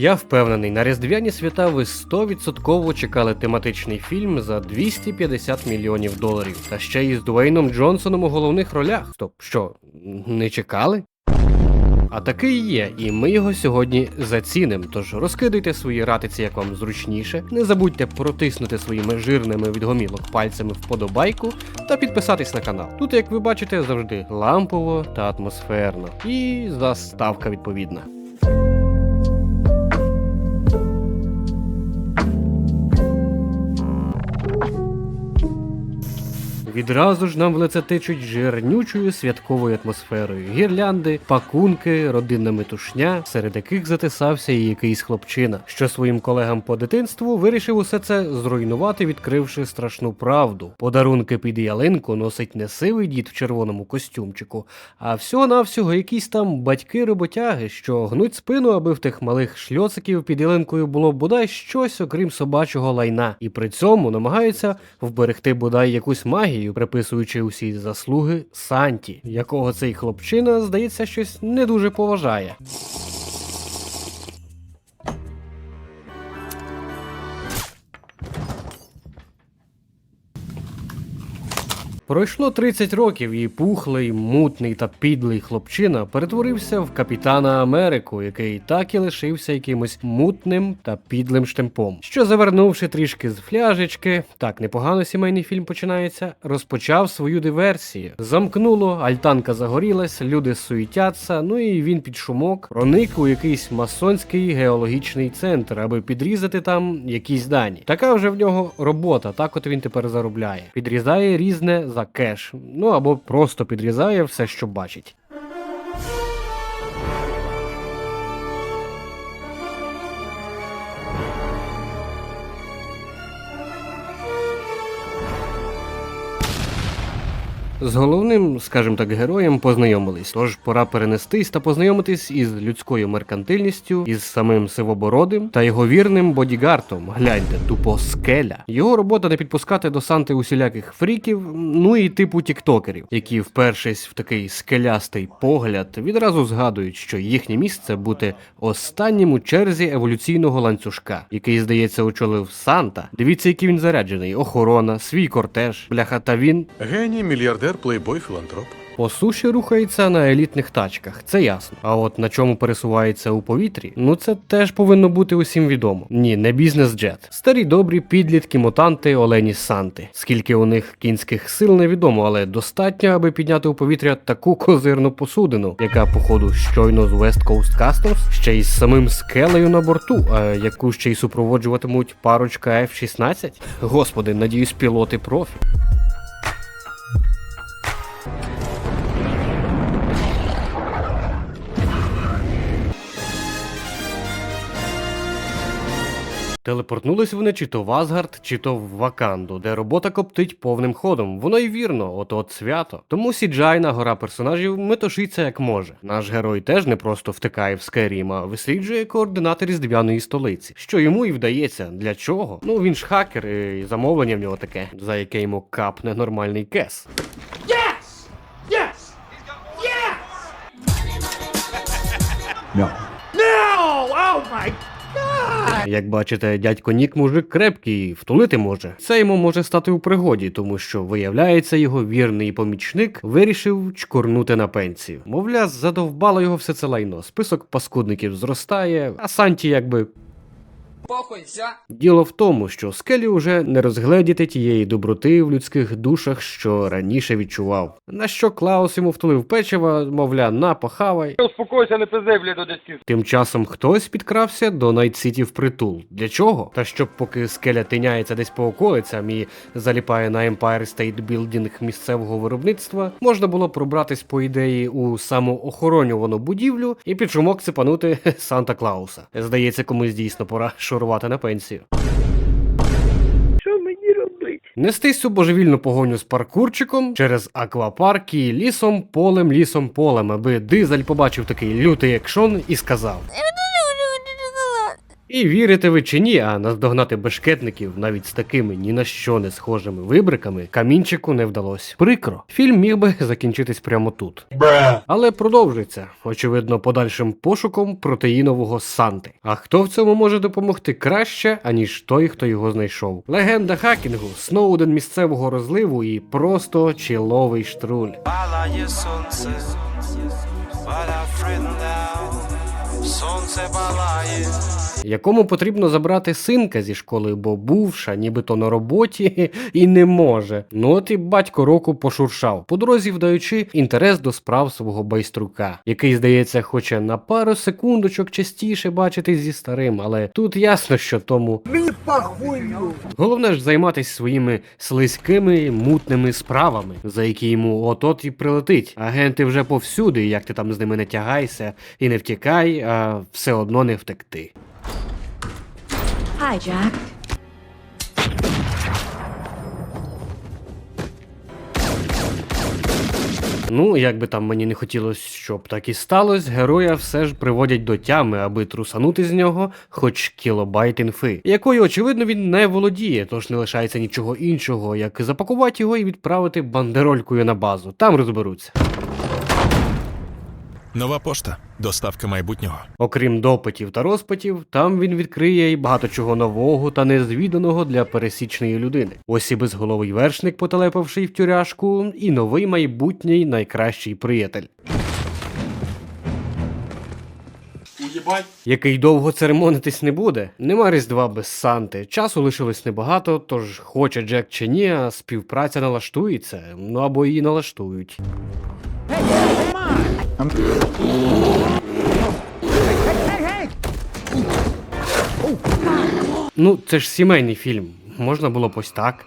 Я впевнений, на різдвяні свята ви 100% чекали тематичний фільм за 250 мільйонів доларів. Та ще й з Дуейном Джонсоном у головних ролях. Стоп, що, не чекали? А такий є, і ми його сьогодні зацінимо. Тож розкидайте свої ратиці, як вам зручніше. Не забудьте протиснути своїми жирними від гомілок пальцями вподобайку та підписатись на канал. Тут, як ви бачите, завжди лампово та атмосферно. І заставка відповідна. Відразу ж нам в лице тичуть жирнючою святковою атмосферою. Гірлянди, пакунки, родинна метушня, серед яких затисався і якийсь хлопчина, що своїм колегам по дитинству вирішив усе це зруйнувати, відкривши страшну правду. Подарунки під ялинку носить не сивий дід в червоному костюмчику, а всього-навсього якісь там батьки-роботяги, що гнуть спину, аби в тих малих шльоциків під ялинкою було бодай щось, окрім собачого лайна, і при цьому намагаються вберегти бодай якусь магію, приписуючи усі заслуги Санті, якого цей хлопчина, здається, щось не дуже поважає. Пройшло 30 років, і пухлий, мутний та підлий хлопчина перетворився в капітана Америку, який так і лишився якимось мутним та підлим штемпом. Що завернувши трішки з фляжечки, так непогано сімейний фільм починається, розпочав свою диверсію. Замкнуло, альтанка загорілась, люди суетяться, ну і він під шумок проник у якийсь масонський геологічний центр, аби підрізати там якісь дані. Така вже в нього робота, так от він тепер заробляє. Підрізає різне за кеш, ну або просто підрізає все, що бачить. З головним, скажімо так, героєм познайомились. Тож пора перенестись та познайомитись із людською меркантильністю, із самим Сивобородим та його вірним бодігартом. Гляньте, тупо скеля. Його робота не підпускати до Санти усіляких фріків, ну і типу тіктокерів, які, впершись в такий скелястий погляд, відразу згадують, що їхнє місце бути останнім у черзі еволюційного ланцюжка, який, здається, очолив Санта. Дивіться, який він заряджений: охорона, свій кортеж, бляха, та він Геній, мільярдер, плейбой, філантроп. по суші рухається на елітних тачках, це ясно. А от на чому пересувається у повітрі, ну це теж повинно бути усім відомо. Ні, не бізнес-джет. Старі добрі підлітки, мутанти, олені Санти. Скільки у них кінських сил невідомо, але достатньо, аби підняти у повітря таку козирну посудину, яка, походу, щойно з West Coast Customs, ще й з самим скелею на борту, а яку ще й супроводжуватимуть парочка F-16. Господи, надіюсь, пілоти профі. Телепортнулись вони чи то в Асгард, чи то в Ваканду, де робота коптить повним ходом. Воно й вірно, от от свято. Тому Сіджайна гора персонажів метушиться як може. Наш герой теж не просто втикає в Скайрім, а висліджує координати різдвяної столиці. Що йому і вдається. Для чого? Ну він ж хакер, і замовлення в нього таке, за яке йому капне нормальний кес. Yes! Yes! Yes! No. No! Oh my Як бачите, дядько Нік мужик крепкий, втулити може. Це йому може стати у пригоді, тому що виявляється, його вірний помічник вирішив чкурнути на пенсію. Мовля, задовбало його все це лайно. Список паскудників зростає, а Санті якби. Похуй, все. Діло в тому, що скелі уже не розгледіти тієї доброти в людських душах, що раніше відчував. На що Клаус йому втулив печива, мовля, на похавай. Успокойся, не пизди, блядь, до дядьків. Тим часом хтось підкрався до Найт-Сіті в притул. Для чого? Та щоб поки скеля тиняється десь по околицям і заліпає на Empire State Building місцевого виробництва, можна було пробратись по ідеї у самоохоронювану будівлю і під шумок цепанути Санта Клауса. Здається, комусь дійсно пора шурувати на пенсію. Що мені робити? Нестись цю божевільну погоню з паркурчиком через аквапарк і лісом, полем, лісом, полем, аби дизель побачив такий лютий екшон і сказав: І вірите ви чи ні, а наздогнати бешкетників навіть з такими ні на що не схожими вибриками камінчику не вдалося. Прикро, фільм міг би закінчитись прямо тут. Але продовжується, очевидно, подальшим пошуком протеїнового Санти. А хто в цьому може допомогти краще, аніж той, хто його знайшов? Легенда хакінгу, Сноуден місцевого розливу і просто чіловий штруль. Палає сонце, френдау, сонце палає. Якому потрібно забрати синка зі школи, бо бувша, нібито на роботі і не може. Ну от і батько року пошуршав, по дорозі вдаючи інтерес до справ свого байструка, який, здається, хоче на пару секундочок частіше бачитись зі старим, але тут ясно, що тому головне ж займатися своїми слизькими мутними справами, за які йому от-от і прилетить. Агенти вже повсюди, як ти там з ними не тягайся і не втікай, а все одно не втекти. Hi, Jack. Ну, як би там мені не хотілося, щоб так і сталося, героя все ж приводять до тями, аби трусанути з нього хоч кілобайт інфи, якою, очевидно, він не володіє, тож не лишається нічого іншого, як запакувати його і відправити бандеролькою на базу. Там розберуться. Нова пошта. Доставка майбутнього. Окрім допитів та розпитів, там він відкриє і багато чого нового та незвіданого для пересічної людини. Ось і безголовий вершник, потелепавший в тюряшку, і новий майбутній найкращий приятель. Який довго церемонитись не буде. Нема різдва без Санти. Часу лишилось небагато, тож хоче Джек чи ні, а співпраця налаштується, ну або її налаштують. Ну, це ж сімейний фільм. Можна було б ось так.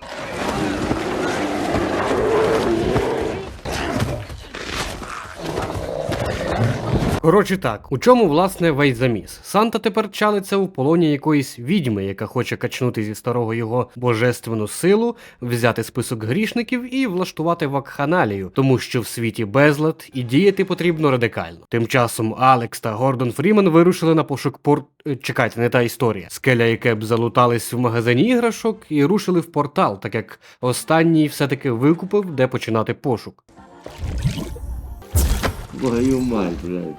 Коротше так, у чому власне весь заміс? Санта тепер чалиться у полоні якоїсь відьми, яка хоче качнути зі старого його божественну силу, взяти список грішників і влаштувати вакханалію, тому що в світі безлад і діяти потрібно радикально. Тим часом Алекс та Гордон Фрімен вирушили на пошук порт. е, Чекайте, не та історія. Скеля і Кеп залутались в магазині іграшок і рушили в портал, так як останній все-таки викупив, де починати пошук.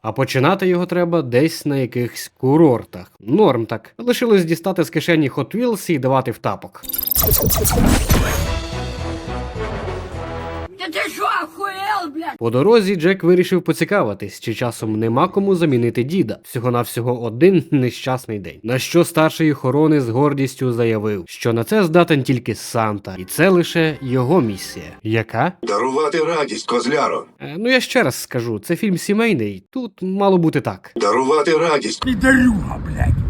А починати його треба десь на якихось курортах. Норм так. Лишилось дістати з кишені Hot Wheels і давати в тапок. По дорозі Джек вирішив поцікавитись, чи часом нема кому замінити діда. Всього-навсього один нещасний день. На що старший охорони з гордістю заявив, що на це здатен тільки Санта, і це лише його місія. Яка? Дарувати радість, козляро. Е, ну я ще раз скажу, це фільм сімейний. Тут мало бути так. Дарувати радість.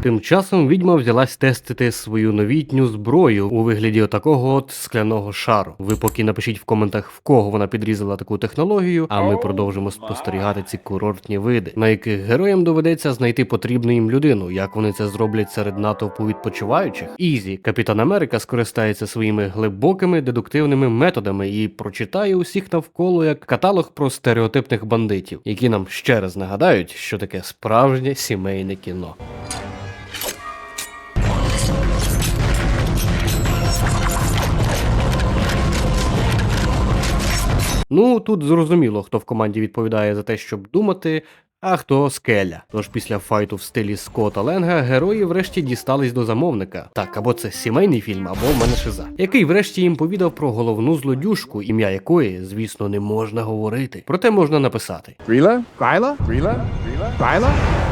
Тим часом відьма взялась тестити свою новітню зброю у вигляді отакого от скляного шару. Ви поки напишіть в коментах, в кого вона підрізала таку технологію, а ми продовжимо спостерігати ці курортні види, на яких героям доведеться знайти потрібну їм людину. Як вони це зроблять серед натовпу відпочиваючих? Ізі, Капітан Америка скористається своїми глибокими дедуктивними методами і прочитає усіх навколо як каталог про стереотипних бандитів, які нам ще раз нагадають, що таке справжнє сімейне кіно. Ну тут зрозуміло, хто в команді відповідає за те, щоб думати. А хто скеля? Тож після файту в стилі Скотта Ленга герої врешті дістались до замовника. Так, або це сімейний фільм, або менешиза, мене шиза, який врешті їм повідав про головну злодюжку, ім'я якої, звісно, не можна говорити. Проте можна написати. Rila? Гайла? Rila? Rila? Ryla?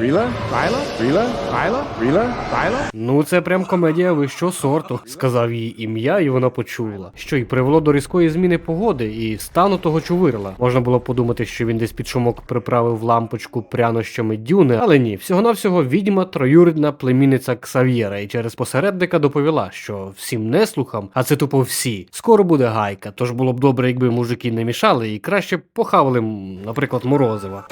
Rila? Ryla? Rila? Ryla? Rila? Ryla? Ну, це прям комедія вищого сорту, сказав їй ім'я, і вона почула, що й привело до різкої зміни погоди і стану того чувирла. Можна було подумати, що він десь під шумок приправив лампочку прянощами дюни, але ні, всього-навсього відьма троюрідна племінниця Ксав'єра, і через посередника доповіла, що всім неслухам, а це тупо всі. Скоро буде гайка, тож було б добре, якби мужики не мішали і краще б похавали, наприклад, морозива.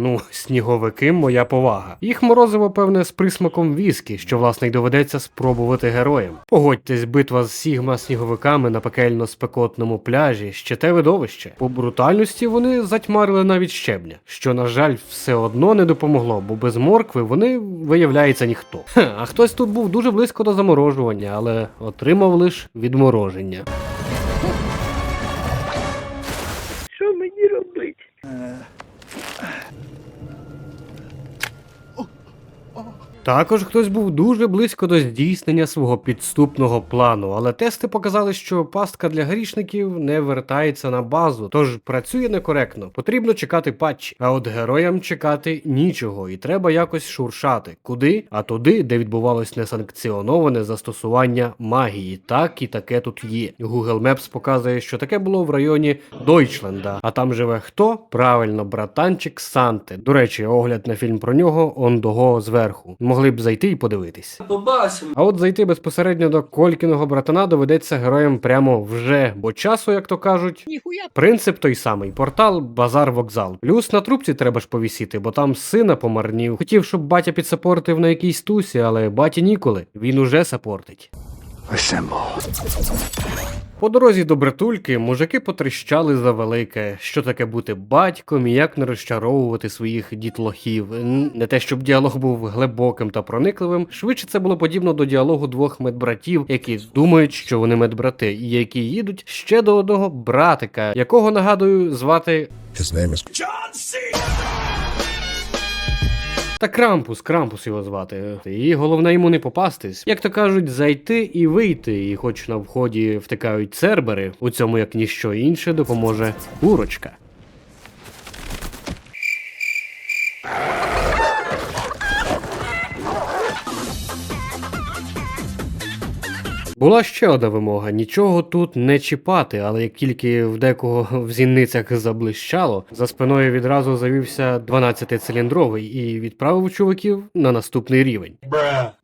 Ну, сніговики, моя повага. Їх морозиво, певне, з присмаком віскі, що власне й доведеться спробувати героям. Погодьтесь, битва з Сігма сніговиками на пекельно спекотному пляжі ще те видовище. По брутальності вони затьмарили навіть щебня, що, на жаль, все одно не допомогло, бо без моркви вони виявляється ніхто. Хе, а хтось тут був дуже близько до заморожування, але отримав лише відмороження. Також хтось був дуже близько до здійснення свого підступного плану, але тести показали, що пастка для грішників не вертається на базу, тож працює некоректно. Потрібно чекати патчі. А от героям чекати нічого, і треба якось шуршати. Куди? А туди, де відбувалось несанкціоноване застосування магії. Так і таке тут є. Google Maps показує, що таке було в районі Дойчленда. А там живе хто? Правильно, братанчик Санти. До речі, огляд на фільм про нього он дого зверху. Могли б зайти і подивитись. Побачимо. А от зайти безпосередньо до Колькіного братана доведеться героям прямо вже, бо часу, як то кажуть, принцип той самий: портал, базар, вокзал. Плюс на трубці треба ж повісіти, бо там сина помарнів. Хотів, щоб батя підсапортив на якійсь тусі, але баті ніколи. Він уже сапортить. По дорозі до братульки мужики потріщали за велике, що таке бути батьком і як не розчаровувати своїх дітлохів. Не те, щоб діалог був глибоким та проникливим, швидше це було подібно до діалогу двох медбратів, які думають, що вони медбрати, і які їдуть ще до одного братика, якого нагадую звати та Крампус, Крампус його звати. І головне йому не попастись. Як то кажуть, зайти і вийти. І хоч на вході втикають цербери, у цьому як ніщо інше допоможе курочка. Була ще одна вимога: нічого тут не чіпати, але як тільки в декого в зінницях заблищало, за спиною відразу завівся 12-циліндровий і відправив чуваків на наступний рівень,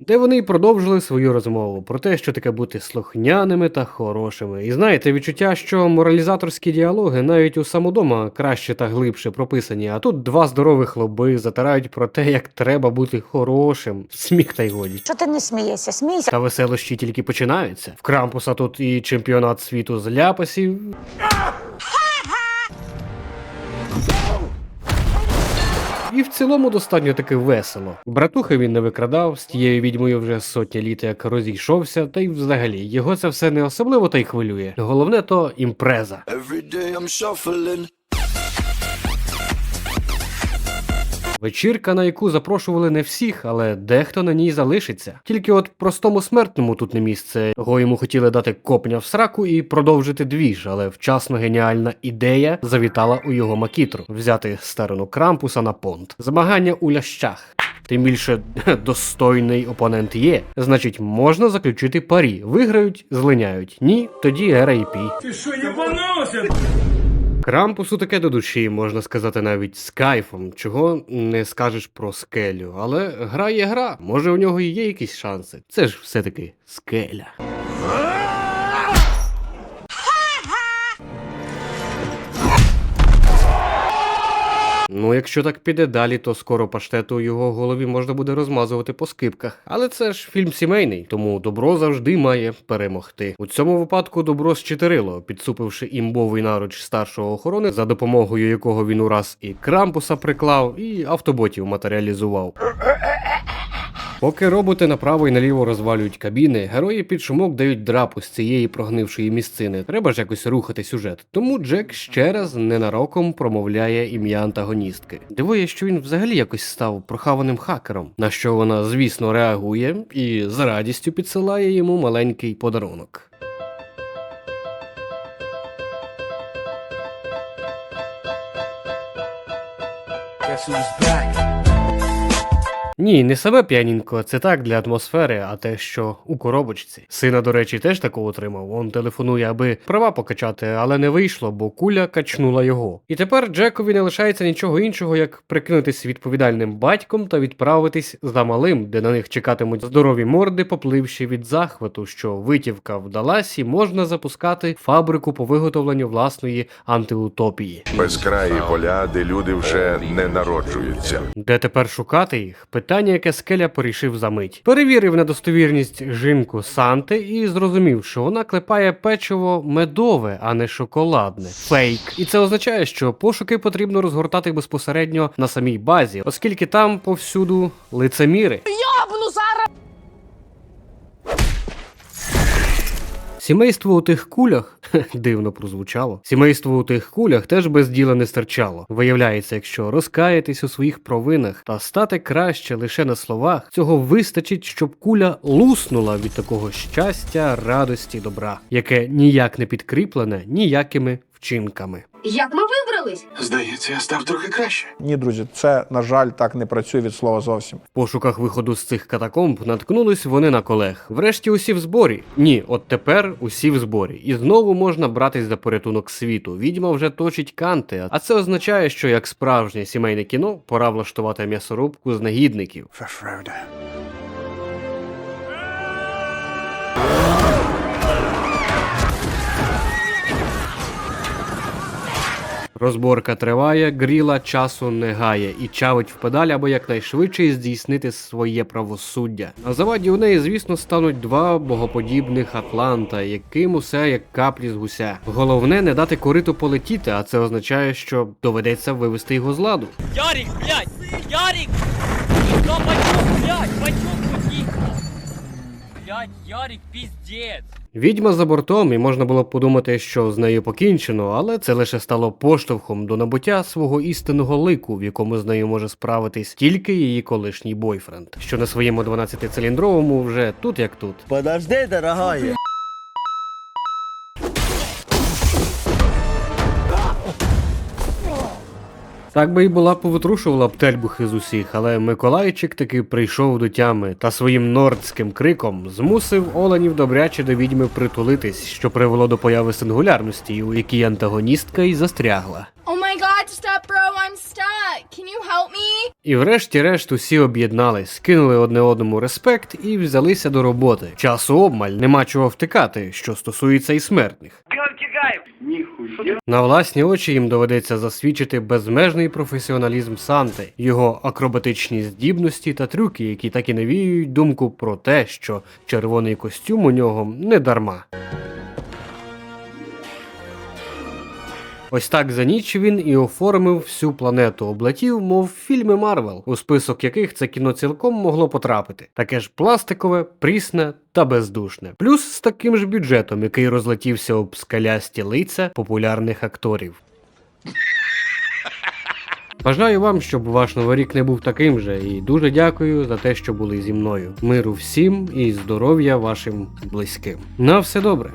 де вони й продовжили свою розмову про те, що таке бути слухняними та хорошими. І знаєте, відчуття, що моралізаторські діалоги навіть у самодома краще та глибше прописані, а тут два здорових лоби затирають про те, як треба бути хорошим. Сміх та й годі. Що ти не смієшся? Смійся. Та веселощі тільки починаються. В Крампуса тут і чемпіонат світу з ляпасів. І в цілому достатньо таки весело. Братухи він не викрадав, з тією відьмою вже сотні літ як розійшовся, та й взагалі його це все не особливо та й хвилює. Головне то імпреза. Every day I'm shuffling. Вечірка, на яку запрошували не всіх, але дехто на ній залишиться. Тільки от простому смертному тут не місце. Його йому хотіли дати копня в сраку і продовжити двіж, але вчасно геніальна ідея завітала у його макітру взяти старину крампуса на понт. Змагання у лящах. Тим більше достойний опонент є. Значить, можна заключити парі. Виграють, злиняють. Ні, тоді RIP. Ти що, Крампусу таке до душі, можна сказати, навіть з кайфом, чого не скажеш про скелю. Але гра є гра, може у нього і є якісь шанси. Це ж все-таки скеля. Ну, якщо так піде далі, то скоро паштету у його голові можна буде розмазувати по скипках. Але це ж фільм сімейний, тому добро завжди має перемогти. У цьому випадку добро щитирило, підсупивши імбовий наруч старшого охорони, за допомогою якого він ураз і крампуса приклав, і автоботів матеріалізував. Поки роботи направо і наліво розвалюють кабіни, герої під шумок дають драпу з цієї прогнившої місцини. Треба ж якось рухати сюжет. Тому Джек ще раз ненароком промовляє ім'я антагоністки. Дивує, що він взагалі якось став прохаваним хакером, на що вона, звісно, реагує і з радістю підсилає йому маленький подарунок. Ні, не саме п'янінко, це так для атмосфери, а те, що у коробочці. Сина, до речі, теж такого отримав. Он телефонує, аби права покачати, але не вийшло, бо куля качнула його. І тепер Джекові не лишається нічого іншого, як прикинутись відповідальним батьком та відправитись за малим, де на них чекатимуть здорові морди, попливши від захвату, що витівка вдалась і можна запускати фабрику по виготовленню власної антиутопії. Безкраї поля, де люди вже не народжуються. Де тепер шукати їх? Питання, яке скеля порішив за мить. Перевірив на достовірність жінку Санти і зрозумів, що вона клепає печиво медове, а не шоколадне. Фейк. І це означає, що пошуки потрібно розгортати безпосередньо на самій базі, оскільки там повсюду лицеміри. Сімейство у тих кулях дивно прозвучало. Сімейство у тих кулях теж без діла не стирчало. Виявляється, якщо розкаятись у своїх провинах та стати краще лише на словах, цього вистачить, щоб куля луснула від такого щастя, радості, добра, яке ніяк не підкріплене ніякими вчинками. Як ми вибрались? Здається, я став трохи краще. Ні, друзі, це, на жаль, так не працює від слова зовсім. В пошуках виходу з цих катакомб наткнулись вони на колег. Врешті усі в зборі. Ні, от тепер усі в зборі. І знову можна братись за порятунок світу. Відьма вже точить канти, а це означає, що як справжнє сімейне кіно пора влаштувати м'ясорубку з негідників. Розборка триває, гріла часу не гає і чавить в педаль, аби якнайшвидше здійснити своє правосуддя. На заваді у неї, звісно, стануть два богоподібних Атланта, яким усе як каплі з гуся. Головне не дати кориту полетіти, а це означає, що доведеться вивести його з ладу. Ярик, блядь! Тихо, блядь! Блядь, Ярик, пиздец! Відьма за бортом, і можна було б подумати, що з нею покінчено, але це лише стало поштовхом до набуття свого істинного лику, в якому з нею може справитись тільки її колишній бойфренд, що на своєму 12-циліндровому вже тут як тут. Подожди, дорогая. Так би і була повитрушувала б тельбухи з усіх, але Миколайчик таки прийшов до тями та своїм нордським криком змусив оленів добряче до відьми притулитись, що привело до появи сингулярності, у якій антагоністка й застрягла. Oh my god, stop bro, I'm stuck. Can you help me? І врешті-решт усі об'єднались, кинули одне одному респект і взялися до роботи. Часу обмаль, нема чого втикати, що стосується і смертних. На власні очі їм доведеться засвідчити безмежний професіоналізм Санти, його акробатичні здібності та трюки, які так і навіюють думку про те, що червоний костюм у нього не дарма. Ось так за ніч він і оформив всю планету облетів, мов фільми Марвел, у список яких це кіно цілком могло потрапити. Таке ж пластикове, прісне та бездушне. Плюс з таким ж бюджетом, який розлетівся об скалясті лиця популярних акторів. Бажаю вам, щоб ваш новий рік не був таким же, і дуже дякую за те, що були зі мною. Миру всім і здоров'я вашим близьким. На все добре.